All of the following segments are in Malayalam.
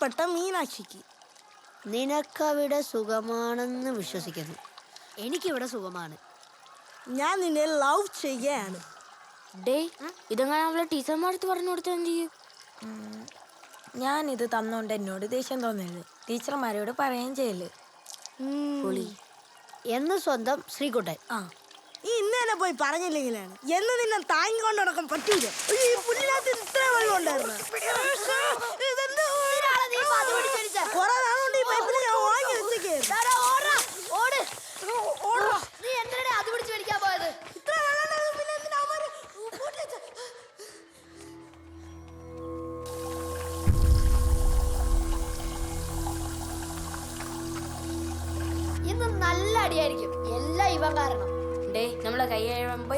പ്രിയപ്പെട്ട മീനാക്ഷിക്ക്. നിനക്കവിടെ സുഖമാണെന്ന് വിശ്വസിക്കുന്നു. എനിക്കിവിടെ സുഖമാണ്. ഞാൻ നിന്നെ ലവ് ചെയ്യുകയാണ് ഡേ ഇതങ്ങനെ അവളെ ടീച്ചർമാർക്ക് പറഞ്ഞു കൊടുത്താൽ എന്ത് ചെയ്യും? ഞാൻ ഇത് തന്നോണ്ട് എന്നോട് ദേഷ്യം തോന്നരുത്. ടീച്ചർമാരോട് പറയുകയും ചെയ്യൽ. പൊളി. എന്ന് സ്വന്തം ശ്രീകുട്ടൻ. ആ. ഈ ഇന്നലെ തന്നെ പോയി പറഞ്ഞില്ലെങ്കിലാണ്. എന്ന് നിന്നെ താങ്ങിക്കൊണ്ട് നടക്കാൻ പറ്റൂല. ഈ പുല്ലിനകത്ത് ഇത്ര വെള്ളം ഉണ്ടായിരുന്നു.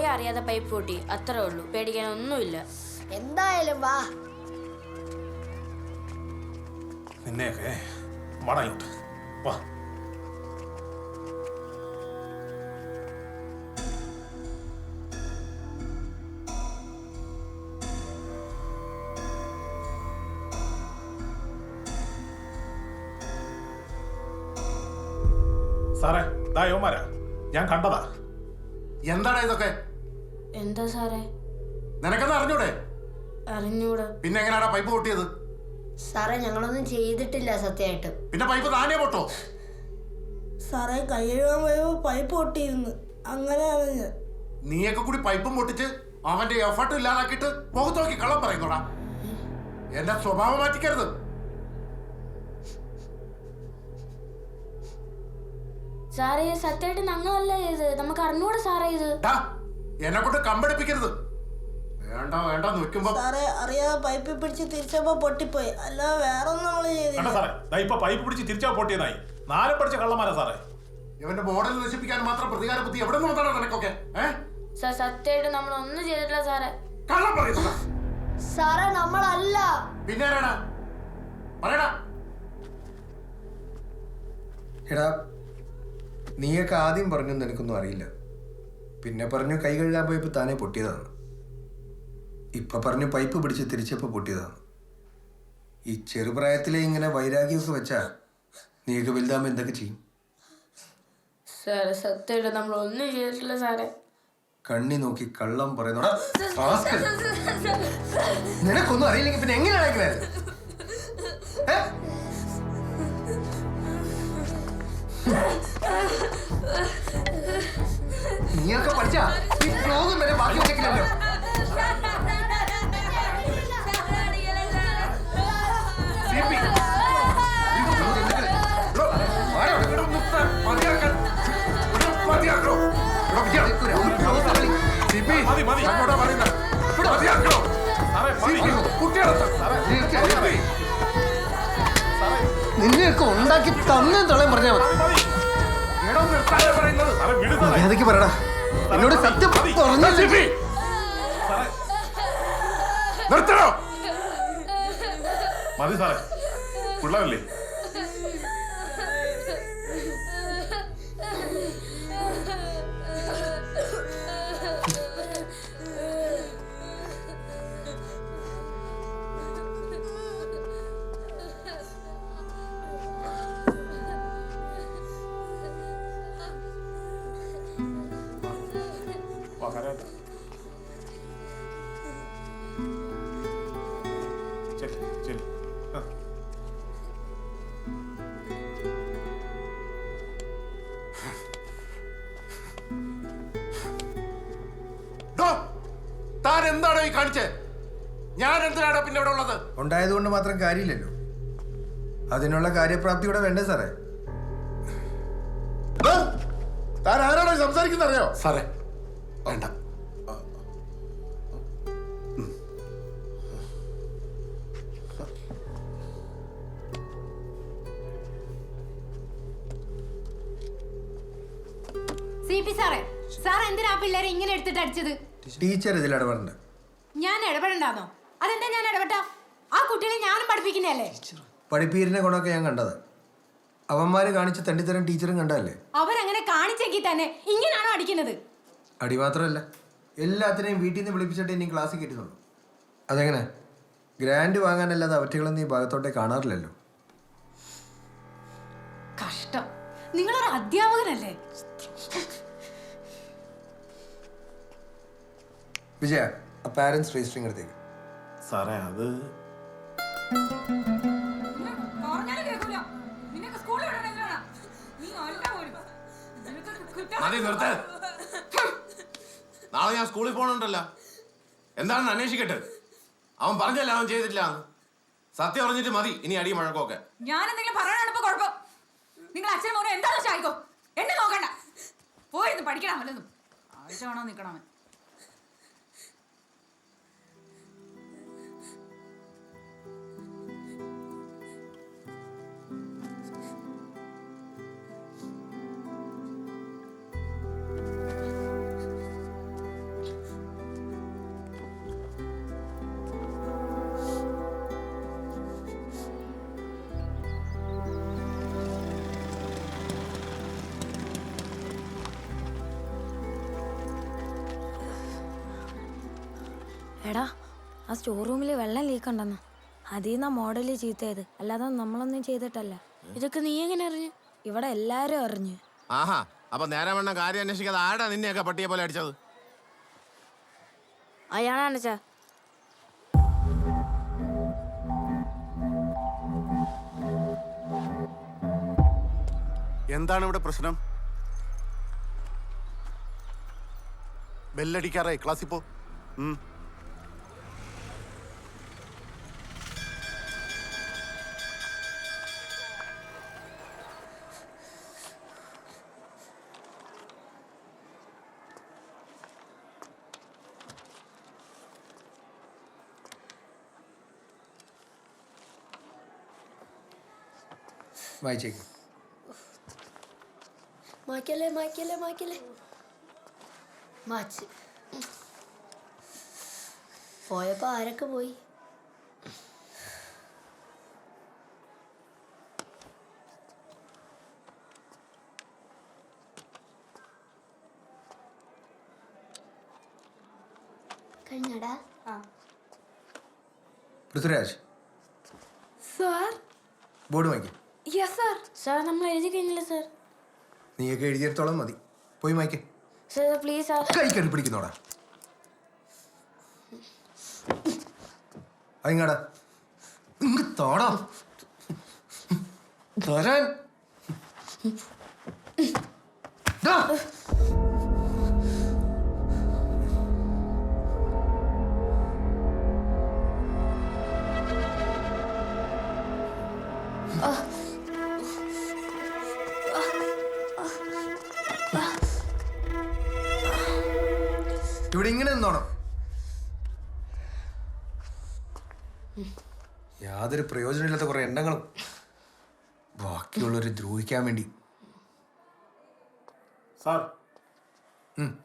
പോയി അറിയാതെ പൈപ്പ് പൊട്ടി അത്രേ ഉള്ളൂ. പേടിക്കാൻ ഒന്നുമില്ല എന്തായാലും വാ. നിന്നെയൊക്കെ വാ. സാറേ ദാ യോമാരാ ഞാൻ കണ്ടതാ. എന്താണ് ഇതൊക്കെ? എന്താ സാറേ? നിനക്കത് അറിഞ്ഞൂടെ? അറിഞ്ഞൂടെ. പിന്നെ എങ്ങനെയാടാ പൈപ്പ് പൊട്ടിയത്? സാറേ ഞങ്ങളൊന്നും ചെയ്തിട്ടില്ല സത്യമായിട്ട്. പിന്നെ പൈപ്പ് താനേ പൊട്ടോ? സാറേ കൈ കഴുകാൻ പോയപ്പോ പൈപ്പ് പൊട്ടിയിരുന്നു. അങ്ങനെ ഞാൻ നീയൊക്കെ കൂടി പൈപ്പും പൊട്ടിച്ച് അവന്റെ എഫർട്ട് ഇല്ലാതാക്കിയിട്ട് മുഖത്ത് നോക്കി കള്ളം പറയുന്നോടാ. എന്റെ സ്വഭാവം മാറ്റിക്കരുത്. സാറേ സത്യമായിട്ട് ഞങ്ങളല്ല ഇത്. നമുക്ക് അറിഞ്ഞൂടെ സാറേ ഇത്. എന്നെ കൊണ്ട് കമ്പടിപ്പിക്കരുത്. വേണ്ട വേണ്ട നിൽക്കുമ്പോ സാറേ അറിയാതെ പൈപ്പിൽ പിടിച്ച് തിരിച്ചപ്പോ പൊട്ടിപ്പോയി. അല്ല വേറെ ഒന്നും നമ്മൾ ചെയ്തില്ല. സാറേ. ദാ ഇപ്പൊ പൈപ്പ് പിടിച്ച് തിരിച്ചാ പൊട്ടിയതായി നാലും പഠിച്ച കള്ളന്മാരാ സാറേ. ഇവന്റെ മോഡൽ നശിപ്പിക്കാൻ മാത്രം പ്രതികാര ബുദ്ധി എവിടെ നിന്ന് വന്നാണ് നിനക്കൊക്കെ? ഏ? സാർ സത്യമായിട്ട് നമ്മൾ ഒന്നും ചെയ്തിട്ടില്ല സാറേ. കള്ളം പറയുന്നതാ സാറേ. നമ്മളല്ല. പിന്നെ ആരാടാ പറയടാ. എടാ നീയൊക്കെ ആദ്യം പറഞ്ഞു നിനക്കൊന്നും അറിയില്ല. പിന്നെ പറഞ്ഞു കൈ കഴുകാൻ പോയപ്പോൾ താനേ പൊട്ടിയതാണ് ഇപ്പൊ പറഞ്ഞു പൈപ്പ് പിടിച്ച് തിരിച്ചപ്പോൾ പൊട്ടിയതാണ് ഈ ചെറുപ്രായത്തിലെ ഇങ്ങനെ വൈരാഗ്യമൊക്കെ വെച്ചാ നീയൊക്കെ വലുതാകുമ്പോൾ എന്തൊക്കെ ചെയ്യും? സാറേ സത്യമായിട്ട് നമ്മൾ ഒന്നും ചെയ്തിട്ടില്ല സാറേ. കണ്ണി നോക്കി കള്ളം പറയുന്നു. നിനക്കൊന്നും അറിയില്ലെങ്കിൽ പിന്നെ എങ്ങനെ ഇങ്ങനെ ഏ? നീയൊക്കെ പഠിച്ച ഈ ക്ലോതും വരെ ബാക്കി വെച്ചേക്കില്ലല്ലോ. നിന്നെയൊക്കെ ഉണ്ടാക്കി തന്നെ തളയും പറഞ്ഞാൽ മതി. മര്യാദയ്ക്ക് പറയടാ. എന്നോട് സത്യം പറഞ്ഞില്ലേ നിർത്തണോ? മതി സാറേ. പിള്ളേരല്ലേ? താൻ എന്താണോ ഈ കാണിച്ചേ? ഞാൻ എന്തിനാണോ പിന്നെ ഇവിടെ ഉള്ളത്? ഉണ്ടായതുകൊണ്ട് മാത്രം കാര്യമില്ലല്ലോ. അതിനുള്ള കാര്യപ്രാപ്തി കൂടെ വേണ്ടേ സാറേ? താൻ ആരാണോ സംസാരിക്കുന്നത് അറിയോ സാറേ വേണ്ട. സി പി സാറേ സാർ എന്തിനാ പിള്ളേരെ ഇങ്ങനെ എടുത്തിട്ട് അടിച്ചത്? ടീച്ചർ. ഇതിൽ ഇടപെടണ്ട. ഞാൻ ഇടപെടണ്ടാന്നോ? അതെന്താ ഞാൻ ഇടപെട്ടാ? ആ കുട്ടികളെ ഞാനും പഠിപ്പിക്കുന്നതല്ലേ? പഠിപ്പീരിനെ ഗുണമൊക്കെ ഞാൻ കണ്ടത്. അവന്മാര് കാണിച്ച തണ്ടിത്തരം ടീച്ചറും കണ്ടല്ലേ അവരങ്ങനെ കാണിച്ചെങ്കിൽ തന്നെ ഇങ്ങനാണോ അടിക്കുന്നത്? അടി മാത്രമല്ല എല്ലാത്തിനെയും വീട്ടിൽ നിന്ന് വിളിപ്പിച്ചിട്ട് ഇനി ക്ലാസ്സിൽ കിട്ടുന്നുള്ളൂ അതെങ്ങനെ? ഗ്രാൻഡ് വാങ്ങാനല്ലാതെ അവറ്റകളൊന്നും ഈ ഭാഗത്തോട്ടേ കാണാറില്ലല്ലോ. കഷ്ടം. നിങ്ങളൊരു അധ്യാപകനല്ലേ? വിജയ ആ പാരന്റ്സ് രജിസ്റ്ററിംഗ് എടുത്തേക്ക്. സാറേ അത് മതി നിർത്ത്. നാളെ ഞാൻ സ്കൂളിൽ പോകണുണ്ടല്ലോ എന്താണെന്ന് അന്വേഷിക്കട്ടെ? അവൻ പറഞ്ഞല്ല അവൻ ചെയ്തിട്ടില്ല സത്യം പറഞ്ഞിട്ട് മതി. ഇനി അടി മഴക്കൊക്കെ ഞാൻ എന്തെങ്കിലും പറയാനാണ് ഇപ്പൊ കുഴപ്പം? നിങ്ങൾ അച്ഛനും മോനും എന്താ വെച്ചായിക്കോ എന്നെ നോക്കണ്ട. പോയിരുന്നു പഠിക്കണം വല്ലതും. ആവശ്യമാണോ വേണോ എടാ ആ സ്റ്റോർ റൂമിൽ വെള്ളം ലീക്ക് ഉണ്ടെന്ന്. അതിൽ നിന്നാ മോഡൽ ചീത്തയത്. അല്ലാതെ നമ്മളൊന്നും ചെയ്തിട്ടല്ല. ഇതൊക്കെ നീ എങ്ങനെ അറിഞ്ഞു? ഇവിടെ എല്ലാരും അറിഞ്ഞു. ആഹാ അപ്പൊ നേരെ വേണം കാര്യം അന്വേഷിക്കാതെ ആടാ നിന്നെയൊക്കെ പട്ടിയെ പോലെ അടിച്ചത്? അയാളാണ് ചാ എന്താണ് ഇവിടെ പ്രശ്നം? ബെല്ലടിക്കാറായി ക്ലാസ്സിൽ പോ. ഉം. വായിച്ചേക്ക്. മായ്ക്കല്ലേ മായ്ക്കല്ലേ മായ്ക്കല്ലേ. മാച്ച്. പോയപ്പോ ആരൊക്കെ പോയി? കഴിഞ്ഞടാ. Prithviraj. Sir? Board yes sir നമ്മൾ എഴുതി കഴിഞ്ഞില്ല സാർ? നീയൊക്കെ എഴുതിയെടുത്തോളം മതി. പോയി മായ്ക്ക്. Sir please sir. കൈ കെട്ടി പിടിക്കുന്നോടാ. അയിങ്ങാടാ ഇങ്ങ് തോടാ. തരാൻ. ദാ. ഇവിടെ നിന്നോണം യാതൊരു പ്രയോജനമില്ലാത്ത കുറെ എണ്ണങ്ങളും. ബാക്കിയുള്ളവരെ ദ്രോഹിക്കാൻ വേണ്ടി. സാർ. ഉം.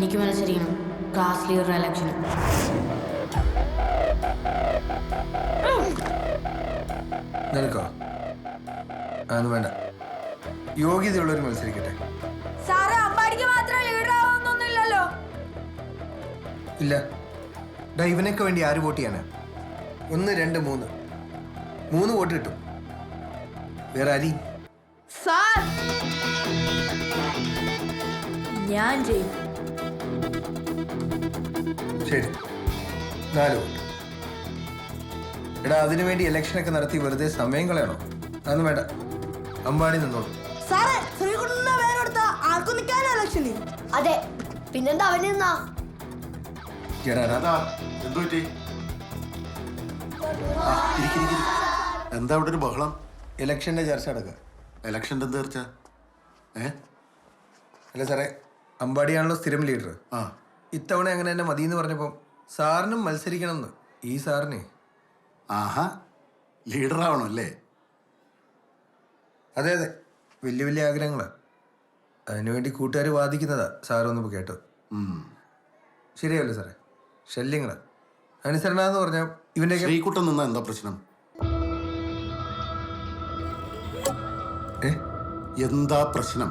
എനിക്ക് മത്സരിക്കണം ക്ലാസ് ലീഡർ ഇലക്ഷന് നിനക്കോ? അതൊന്നും വേണ്ട. യോഗ്യതയുള്ളവർ മത്സരിക്കട്ടെ. സാറേ അമ്പാടിക്ക് മാത്രം ലീഡർ ആവുന്നൊന്നുമില്ലല്ലോ ഇല്ല. ഡാ ഇവനൊക്കെ വേണ്ടി ആര് വോട്ട് ചെയ്യാനാ? ഒന്ന് രണ്ട് മൂന്ന്. മൂന്ന് വോട്ട് കിട്ടും. വേറെ അരി സാർ! ഞാൻ ചെയ്യും ശരി. നാല് വോട്ട്. എടാ അതിനു വേണ്ടി ഇലക്ഷനൊക്കെ നടത്തി വെറുതെ സമയം കളയണോ? അതൊന്നും വേണ്ട. അമ്പാടി നിന്നോളൂ. സാറേ ശ്രീകുട്ടന്റെ പേരെടുത്ത ആർക്കും നിൽക്കാനോ ഇലക്ഷന് അതെ പിന്നെന്താ അവന് നിന്നാ? എന്താ? ഇവിടെ ഒരു ബഹളം? ഇലക്ഷന്റെ ചർച്ച നടക്കുക ഇലക്ഷന്റെ എന്ത് തീർച്ച ഏ? അല്ല സാറേ അമ്പാടിയാണല്ലോ സ്ഥിരം ലീഡർ ആ. ഇത്തവണ അങ്ങനെ എന്നെ മതി എന്ന് പറഞ്ഞപ്പം സാറിനും മത്സരിക്കണം എന്ന് ഈ സാറിന്. ആഹാ ലീഡറാവണം അല്ലേ അതെ അതെ. വലിയ വലിയ ആഗ്രഹങ്ങളാണ് അതിനുവേണ്ടി കൂട്ടുകാർ വാദിക്കുന്നതാ സാറൊന്നിപ്പോൾ കേട്ടു ശരിയല്ലോ സാറേ? ശല്യങ്ങളാ. അനുസരണ എന്ന് പറഞ്ഞാൽ ഇവന്റെ ശ്രീകുട്ടൻ നിന്ന എന്താ പ്രശ്നം? എന്താ പ്രശ്നം?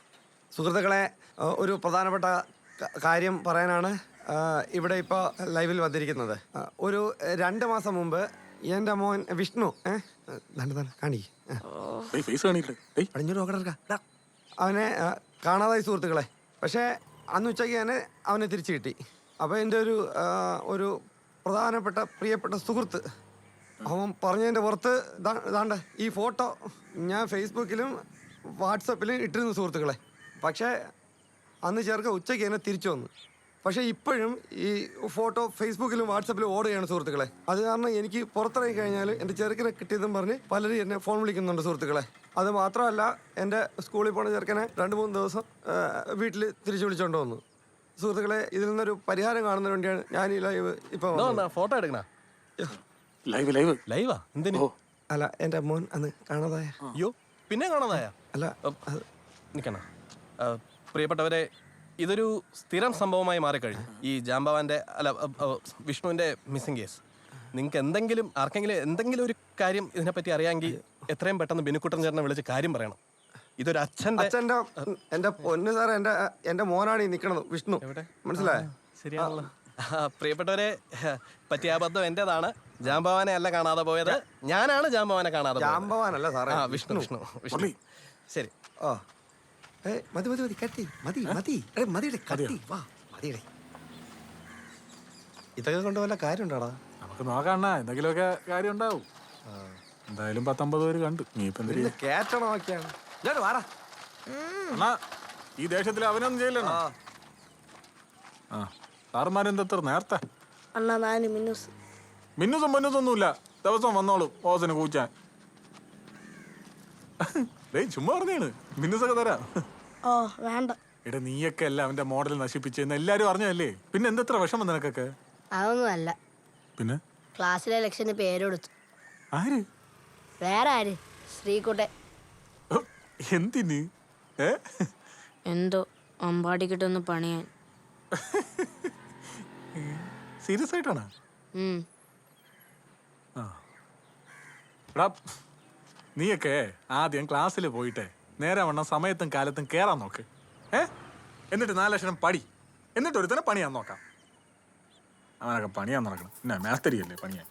സുഹൃത്തുക്കളെ ഒരു പ്രധാനപ്പെട്ട കാര്യം പറയാനാണ് ഇവിടെ ഇപ്പോൾ ലൈവിൽ വന്നിരിക്കുന്നത്. ഒരു രണ്ട് മാസം മുമ്പ് എന്റെ മോൻ വിഷ്ണു ഏഹ് കാണി പടിഞ്ഞൂറ് അവനെ കാണാതായി സുഹൃത്തുക്കളെ. പക്ഷേ അന്ന് ഉച്ചയ്ക്ക് ഞാൻ അവനെ തിരിച്ചു കിട്ടി. അപ്പോൾ എന്റെ ഒരു ഒരു പ്രധാനപ്പെട്ട പ്രിയപ്പെട്ട സുഹൃത്ത് അവൻ പറഞ്ഞതിന്റെ പുറത്ത് ദാണ്ട ഈ ഫോട്ടോ ഞാൻ ഫേസ്ബുക്കിലും വാട്സപ്പിലും ഇട്ടിരുന്നു സുഹൃത്തുക്കളെ. പക്ഷേ അന്ന് ചേർക്ക ഉച്ചയ്ക്ക് തന്നെ തിരിച്ചു വന്നു. പക്ഷേ ഇപ്പോഴും ഈ ഫോട്ടോ ഫേസ്ബുക്കിലും വാട്സപ്പിലും ഓടുകയാണ് സുഹൃത്തുക്കളെ. അത് കാരണം എനിക്ക് പുറത്തിറങ്ങി കഴിഞ്ഞാൽ എന്റെ ചെറുക്കനെ കിട്ടിയതെന്ന് പറഞ്ഞ് പലരും എന്നെ ഫോൺ വിളിക്കുന്നുണ്ട് സുഹൃത്തുക്കളെ. അത് മാത്രമല്ല എന്റെ സ്കൂളിൽ പോണ ചെറുക്കനെ രണ്ട് മൂന്ന് ദിവസം വീട്ടിൽ തിരിച്ചു വിളിച്ചുകൊണ്ട് വന്നു. സുഹൃത്തുക്കളെ ഇതിൽ നിന്നൊരു പരിഹാരം കാണുന്ന വേണ്ടിയാണ് ഞാൻ ഈ ലൈവ് ഇപ്പോൾ ഫോട്ടോ എടുക്കണ? Live live. ലൈവാ? എന്തിനു? അല്ല എന്റെ മോൻ അന്ന് കാണാതായ. അയ്യോ പിന്നെ കാണാതായ? അല്ല നിൽക്കണോ നിക്കണ. പ്രിയപ്പെട്ടവരെ ഇതൊരു സ്ഥിരം സംഭവമായി മാറിക്കഴിഞ്ഞു. ഈ ജാംബവാന്റെ അല്ല വിഷ്ണുവിന്റെ മിസ്സിംഗ് കേസ് നിങ്ങൾക്ക് എന്തെങ്കിലും ആർക്കെങ്കിലും എന്തെങ്കിലും ഒരു കാര്യം ഇതിനെപ്പറ്റി അറിയാമെങ്കിൽ എത്രയും പെട്ടെന്ന് ബിനുക്കുട്ടൻ ചേട്ടനെ വിളിച്ച് കാര്യം പറയണം. ഇതൊരു അച്ഛന്റെ അച്ഛന്റെ എന്റെ പൊന്ന് സാർ എന്റെ എന്റെ മോനാണ് ഈ നിൽക്കണത് വിഷ്ണു. മനസ്സിലായോ? ശരിയാണല്ലോ. പ്രിയപ്പെട്ടവരെ പറ്റിയ അബദ്ധം എന്റേതാണ്. ജാംബവാനെ അല്ല കാണാതെ പോയത്. ഞാനാണ് ജാംബവാനെ കാണാതെ ജാംബവാനല്ല സാറേ ആ വിഷ്ണു. വിഷ്ണു വിഷ്ണു. ശരി. ഓ ഏ മതി മതി മതി കട്ടി. മതി മതി. എടേ മതിയുടെ കട്ടി വാ മതിയുടെ. ഇതൊക്കെ കൊണ്ട് വല്ല കാര്യം ഉണ്ടാടാ നമുക്ക് നോക്കണ്ണ എന്തെങ്കിലുമൊക്കെ കാര്യം ഉണ്ടാവും എന്തായാലും പത്തൊമ്പത് പേര് കണ്ടു. നീ ഇപ്പൊ എന്തിനാ കേറ്റണം നോക്കിയാണ് വാടാ. അണ്ണാ ഈ ദേശത്തിൽ അവനൊന്നും ചെയ്യില്ലണ്ണ ആ. സാറുമാരെന്താ നേരത്തെ? അണ്ണാ നാല് മിന്നൂസ്. മിന്നുസും മിന്നുസൊന്നുമില്ല ദിവസം വന്നോളൂ ഓസിന് കൂച്ചാൻ. ഡേയ് ചുമ്മാ പറഞ്ഞാണ്. മിന്നുസൊക്കെ തരാം ഓ വേണ്ട. എടാ നീയൊക്കെ അല്ല അവന്റെ മോഡൽ നശിപ്പിച്ചെന്ന് എല്ലാരും അറിഞ്ഞല്ലേ പിന്നെ എന്തത്ര വിഷമം നിനക്കൊക്കെ? അതൊന്നുമല്ല. പിന്നെ? ക്ലാസ്സിലെ ലക്ഷന് പേരെടുത്തു ആര്? വേറെ ആര്? ശ്രീകുട്ടെ. എന്തിന്? എന്തോ അമ്പാടി അമ്പാടിക്കിട്ടൊന്ന് പണിയാൻ. സീരിയസ് ആയിട്ടാണ്? നീയൊക്കെ ആദ്യം ക്ലാസ്സിൽ പോയിട്ട്. നേരെ വണ്ണം സമയത്തും കാലത്തും കയറാൻ നോക്ക്. ഏ? എന്നിട്ട് നാലക്ഷരം പടി എന്നിട്ട് ഒരുത്തനെ പണിയാൻ നോക്കാം. അവനൊക്കെ പണിയാൻ നടക്കണം. പിന്നെ മേസ്തരിയല്ലേ പണിയാൻ?